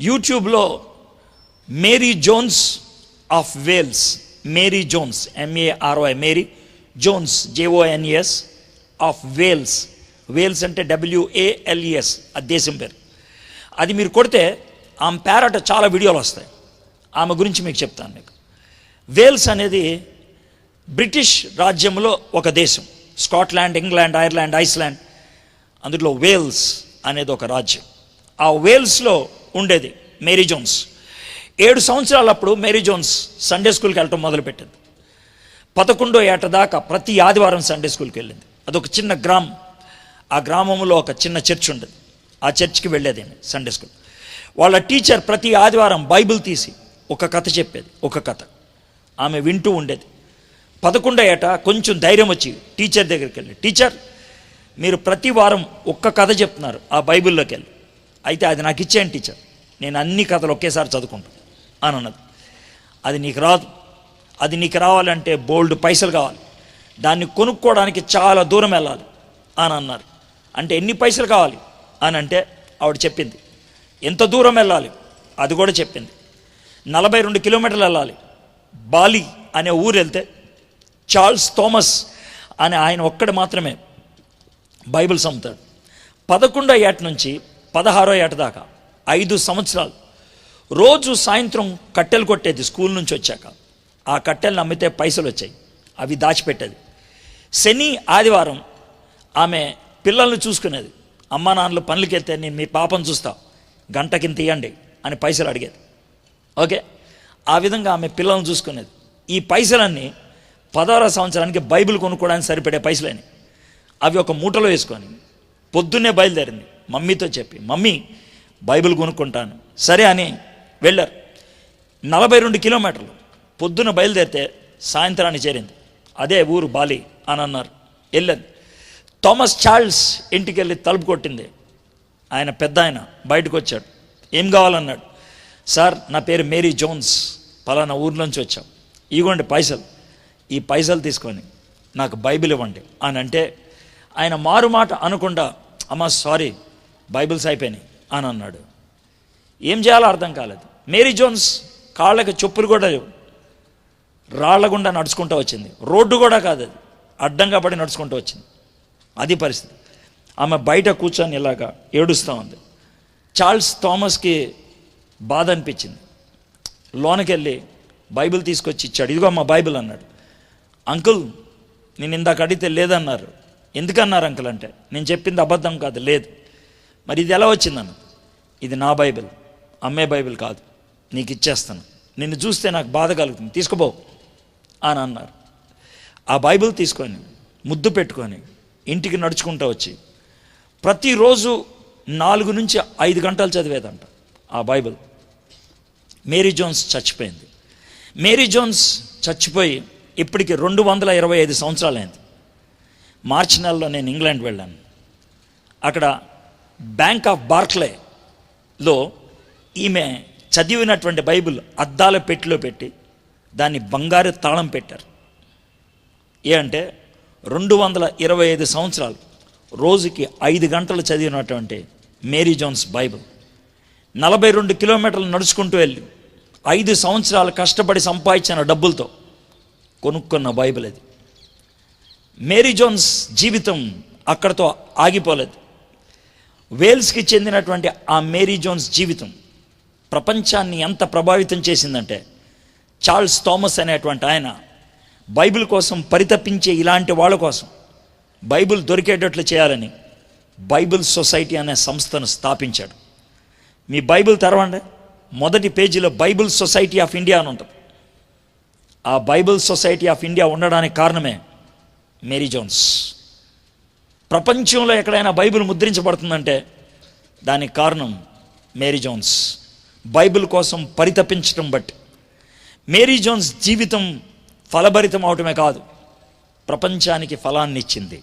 యూట్యూబ్లో Mary Jones of Wales. Mary Jones MAROI Mary Jones JONS of Wales. Wales అంటే డబ్ల్యూఏఎల్ఈఎస్ ఆ దేశం పేరు. అది మీరు కొడితే ఆమె పేరట చాలా వీడియోలు వస్తాయి. ఆమె గురించి మీకు చెప్తాను మీకు. వేల్స్ అనేది బ్రిటిష్ రాజ్యంలో ఒక దేశం. Scotland England Ireland Iceland. అందులో వేల్స్ అనేది ఒక రాజ్యం. ఆ వేల్స్లో ఉండేది. Mary Jones. ఏడు సంవత్సరాలప్పుడు మేరీ జోన్స్ సండే స్కూల్కి వెళ్ళటం మొదలుపెట్టింది. పదకొండో ఏట దాకా ప్రతి ఆదివారం సండే స్కూల్కి వెళ్ళింది. అదొక చిన్న గ్రామం. ఆ గ్రామంలో ఒక చిన్న చర్చ్ ఉండేది. ఆ చర్చ్కి వెళ్ళేది ఆమె సండే స్కూల్. వాళ్ళ టీచర్ ప్రతి ఆదివారం బైబిల్ తీసి ఒక కథ చెప్పేది. ఒక కథ. ఆమె వింటూ ఉండేది. పదకొండో ఏట కొంచెం ధైర్యం వచ్చి టీచర్ దగ్గరికి వెళ్ళి టీచర్ మీరు ప్రతి వారం ఒక్క కథ చెప్తున్నారు ఆ బైబిల్లోకి వెళ్ళి. అయితే అది నాకు ఇచ్చాను టీచర్. నేను అన్ని కథలు ఒకేసారి చదువుకుంటాను అని అన్నది. అది నీకు రాదు. అది నీకు రావాలంటే బోల్డ్ పైసలు కావాలి. దాన్ని కొనుక్కోవడానికి చాలా దూరం వెళ్ళాలి అని అన్నారు. అంటే ఎన్ని పైసలు కావాలి అని అంటే ఆవిడ చెప్పింది. ఎంత దూరం వెళ్ళాలి? అది కూడా చెప్పింది. నలభై రెండు కిలోమీటర్లు వెళ్ళాలి. బాలి అనే ఊరు వెళ్తే చార్ల్స్ థామస్ అనే ఆయన ఒక్కడు మాత్రమే బైబిల్స్ అమ్ముతాడు పదకొండో ఏట నుంచి పదహారో ఏట దాకా ఐదు సంవత్సరాలు. రోజు సాయంత్రం కట్టెలు కొట్టేది స్కూల్ నుంచి వచ్చాక. ఆ కట్టెలను అమ్మితే పైసలు వచ్చాయి. అవి దాచిపెట్టేది. శని ఆదివారం ఆమె పిల్లల్ని చూసుకునేది. అమ్మా నాన్నలు పనులకి వెళ్తే నేను మీ పాపను చూస్తా. గంటకింత ఇవ్వండి అని పైసలు అడిగేది. ఓకే? ఆ విధంగా ఆమె పిల్లల్ని చూసుకునేది. ఈ పైసలన్నీ పదహారవ సంవత్సరానికి బైబిల్ కొనుక్కోవడానికి సరిపడే పైసలని అవి ఒక మూటలో వేసుకొని పొద్దున్నే బయలుదేరింది. మమ్మీతో చెప్పి మమ్మీ బైబిల్ కొనుక్కుంటాను. సరే అని వెళ్ళారు. నలభై రెండు కిలోమీటర్లు పొద్దున బయలుదేరితే సాయంత్రాన్ని చేరింది. అదే ఊరు బాలి అని అన్నారు. వెళ్ళింది థామస్ చార్ల్స్ ఇంటికి వెళ్ళి తలుపు కొట్టింది. ఆయన పెద్ద ఆయన బయటకు వచ్చాడు ఏం కావాలన్నాడు? సార్ నా పేరు మేరీ జోన్స్. పలానా ఊర్లోంచి నుంచి వచ్చాం. ఇగోండి పైసలు. ఈ పైసలు తీసుకొని నాకు బైబిల్ ఇవ్వండి. అని అంటే ఆయన మారు మాట అనకుండా అమ్మ సారీ. బైబిల్స్ అయిపోయినాయి అని అన్నాడు. ఏం చేయాలో అర్థం కాలేదు. మేరీ జోన్స్ కాళ్ళకి చెప్పులు కూడా లేవు. రాళ్ళ గుండా నడుచుకుంటూ వచ్చింది. రోడ్డు కూడా కాదు అది. అడ్డంగా పడి నడుచుకుంటూ వచ్చింది. అది పరిస్థితి. ఆమె బయట కూర్చొని ఇలాగా ఏడుస్తూ ఉంది. చార్ల్స్ థామస్కి బాధ అనిపించింది. లోనకెళ్ళి బైబిల్ తీసుకొచ్చి ఇచ్చాడు. ఇదిగో అమ్మ బైబిల్ అన్నాడు. అంకుల్ నేను ఇందాక అడిగితే లేదన్నారు. ఎందుకన్నారు అంకుల్ అంటే? నేను చెప్పింది అబద్ధం కాదు. లేదు. మరి ఇది ఎలా వచ్చిందన్న ఇది నా బైబిల్ అమ్మే బైబిల్ కాదు. నీకు ఇచ్చేస్తాను. నిన్ను చూస్తే నాకు బాధ కలుగుతుంది. తీసుకుపో అని అన్నారు. ఆ బైబిల్ తీసుకొని ముద్దు పెట్టుకొని ఇంటికి నడుచుకుంటూ వచ్చి ప్రతిరోజు నాలుగు నుంచి ఐదు గంటలు చదివేదంట ఆ బైబిల్. మేరీ జోన్స్ చచ్చిపోయింది. మేరీ జోన్స్ చచ్చిపోయి ఇప్పటికి రెండు వందల ఇరవై ఐదు సంవత్సరాలైంది. మార్చి నెలలో నేను ఇంగ్లాండ్ వెళ్ళాను. అక్కడ బ్యాంక్ ఆఫ్ బార్క్లేలో ఈమె చదివినటువంటి బైబిల్ అద్దాల పెట్టిలో పెట్టి దాన్ని బంగారు తాళం పెట్టారు. ఏ అంటే రెండు వందల ఇరవై ఐదు సంవత్సరాలు రోజుకి ఐదు గంటలు చదివినటువంటి మేరీ జోన్స్ బైబిల్. నలభై రెండు కిలోమీటర్లు నడుచుకుంటూ వెళ్ళి ఐదు సంవత్సరాలు కష్టపడి సంపాదించిన డబ్బులతో కొనుక్కున్న బైబిల్ అది. మేరీ జోన్స్ జీవితం అక్కడతో ఆగిపోలేదు. వేల్స్కి చెందినటువంటి ఆ మేరీ జోన్స్ జీవితం ప్రపంచాన్ని ఎంత ప్రభావితం చేసిందంటే చార్ల్స్ థామస్ అనేటువంటి ఆయన బైబిల్ కోసం పరితపించే ఇలాంటి వాళ్ళ కోసం బైబిల్ దొరికేటట్లు చేయాలని బైబిల్ సొసైటీ అనే సంస్థను స్థాపించాడు. మీ బైబిల్ తెరవండి. మొదటి పేజీలో బైబిల్ సొసైటీ ఆఫ్ ఇండియా అని ఉంటుంది. ఆ బైబిల్ సొసైటీ ఆఫ్ ఇండియా ఉండడానికి కారణమే మేరీ జోన్స్. ప్రపంచంలో ఎక్కడైనా బైబిల్ ముద్రించబడుతుందంటే దానికి కారణం మేరీ జోన్స్. బైబిల్ కోసం పరితపించడం బట్టి. మేరీ జోన్స్ జీవితం ఫలభరితం అవటమే కాదు ప్రపంచానికి ఫలాన్ని ఇచ్చింది